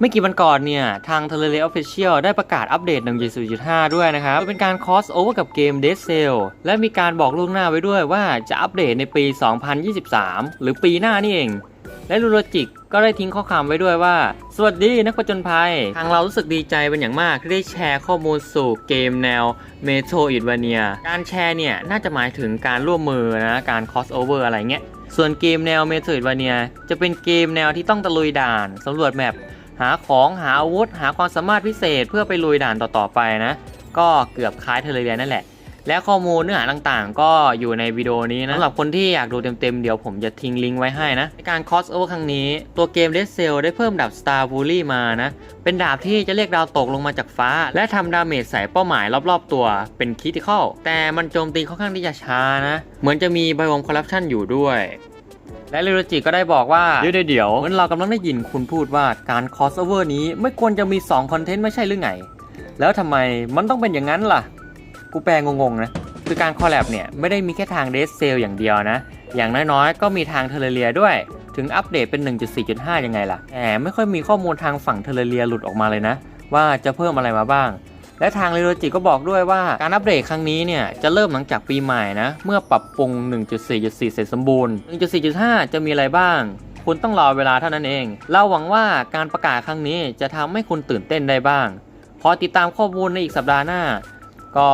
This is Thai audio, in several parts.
ไม่กี่วันก่อนเนี่ย ทาง t e l e r e Official ได้ประกาศอัปเดต 1.0.5 ด้วยนะครับเป็นการ cross over กับเกม Dead Cell และมีการบอกล่วงหน้าไว้ด้วยว่าจะอัปเดตในปี 2023 หรือปีหน้านี่เอง และลูโลจิกก็ได้ทิ้งข้อความไว้ด้วยว่า สวัสดีนักประจนภัย ทางเรารู้สึกดีใจเป็นอย่างมากที่ได้แชร์ข้อมูลสู่เกมแนว Metroidvania การแชร์เนี่ย น่าจะหมายถึงการร่วมมือนะ การ cross over อะไรเงี้ย ส่วนเกมแนว Metroidvania จะเป็นเกมแนวที่ต้องตะลุยด่านสำรวจแมป หาของหาอาวุธ หาความสามารถพิเศษเพื่อไปลุยด่านต่อๆไปนะ ก็เกือบคล้ายเทเลเรียนั่นแหละ และข้อมูลเนื้อหาต่างๆ ก็อยู่ในวิดีโอนี้นะสำหรับคนที่อยากดูเต็มๆ เดี๋ยวผมจะทิ้งลิงก์ไว้ให้นะ ในการ cross over ครั้งนี้ ตัวเกม Dead Cell ได้เพิ่มดาบ Star b u l l y มานะ เป็นดาบที่จะเรียกดาวตกลงมาจากฟ้า และทำดาเมจใส่เป้าหมายรอบๆ ตัวเป็นค r ิ t i ค a l แต่มันโจมตีค่อนข้างที่จะช้านะ เหมือนจะมีไบโอมคอร์รัปชันอยู่ด้วย และเรโรจิก็ได้บอกว่าเดี๋ยวเดี๋ยวเหมือนเรากำลังได้ยินคุณพูดว่าการ crossover นี้ไม่ควรจะมี2คอนเทนต์ไม่ใช่หรือไง แล้วทำไมมันต้องเป็นอย่างนั้นล่ะ กูแปลงงๆนะคือการคอลแลบเนี่ยไม่ได้มีแค่ทางเดซเซลอย่างเดียวนะ อย่างน้อยๆ ก็มีทางเทเลเรียด้วย ถึงอัปเดตเป็น 1.4.5 ยังไงล่ะแต่ไม่ค่อยมีข้อมูลทางฝั่งเทเลเรียหลุดออกมาเลยนะ ว่าจะเพิ่มอะไรมาบ้าง และทางเรโรจิก็บอกด้วยว่าการอัปเดตครั้งนี้เนี่ย จะเริ่มหลังจากปีใหม่นะ เมื่อปรับปรุง 1.4.4 เสร็จสมบูรณ์ 1.4.5 จะมีอะไรบ้าง คุณต้องรอเวลาเท่านั้นเอง เราหวังว่าการประกาศครั้งนี้จะทำให้คุณตื่นเต้นได้บ้างขอติดตามข้อมูลในอีกสัปดาห์หน้า ก็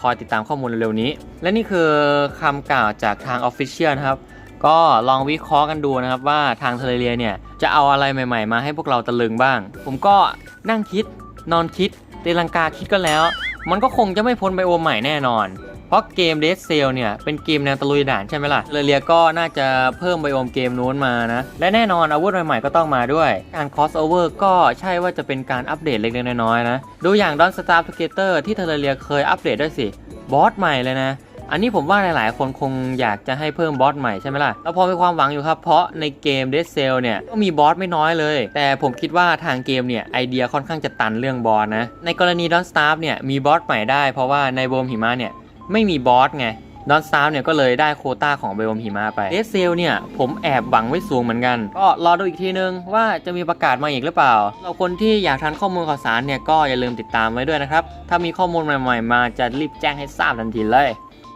คอยติดตามข้อมูลเร็วๆนี้ และนี่คือคำกล่าวจากทาง Official นะครับก็ลองวิเคราะห์กันดูนะครับว่าทางเทเลเรียเนี่ยจะเอาอะไรใหม่ ๆ มาให้พวกเราตะลึงบ้าง ผมก็นั่งคิดนอนคิด ตีลังกาคิดก็แล้ว มันก็คงจะไม่พ้นไบโอมใหม่แน่นอน เพราะเกมเดสเซลเนี่ย เป็นเกมแนวตะลุยด่านใช่ไหมล่ะเทเลเรียก็น่าจะเพิ่มไบโอมเกมนู้นมานะ และแน่นอนอาวุธใหม่ๆก็ต้องมาด้วย การคอสโอเวอร์ก็ใช่ว่าจะเป็นการอัปเดตเล็กๆน้อยๆนะ ดูอย่างดอนสตาร์ทูเกเตอร์ที่เทเลเรียเคยอัปเดตด้วยสิ บอสใหม่เลยนะ อันนี้ผมว่าหลาย ๆ คนคงอยากจะให้เพิ่มบอสใหม่ใช่ไหมล่ะ แล้วพอมีความหวังอยู่ครับ เพราะในเกม Dead Cell เนี่ยก็มีบอสไม่น้อยเลย แต่ผมคิดว่าทางเกมเนี่ยไอเดียค่อนข้างจะตันเรื่องบอสนะ ในกรณี Don't Starve เนี่ยมีบอสใหม่ได้ เพราะว่าในโบมหิมะเนี่ยไม่มีบอสไงดอนสตาร์เนี่ยก็เลยได้โคต้าของเบลมหิมะไปเดซเซลเนี่ยผมแอบหวังไว้สูงเหมือนกัน ก็รอดูอีกทีนึงว่าจะมีประกาศมาอีกหรือเปล่า เราคนที่อยากทันข้อมูลข่าวสารเนี่ยก็อย่าลืมติดตามไว้ด้วยนะครับ ถ้ามีข้อมูลใหม่ๆ มาจะรีบแจ้งให้ทราบทันทีเลย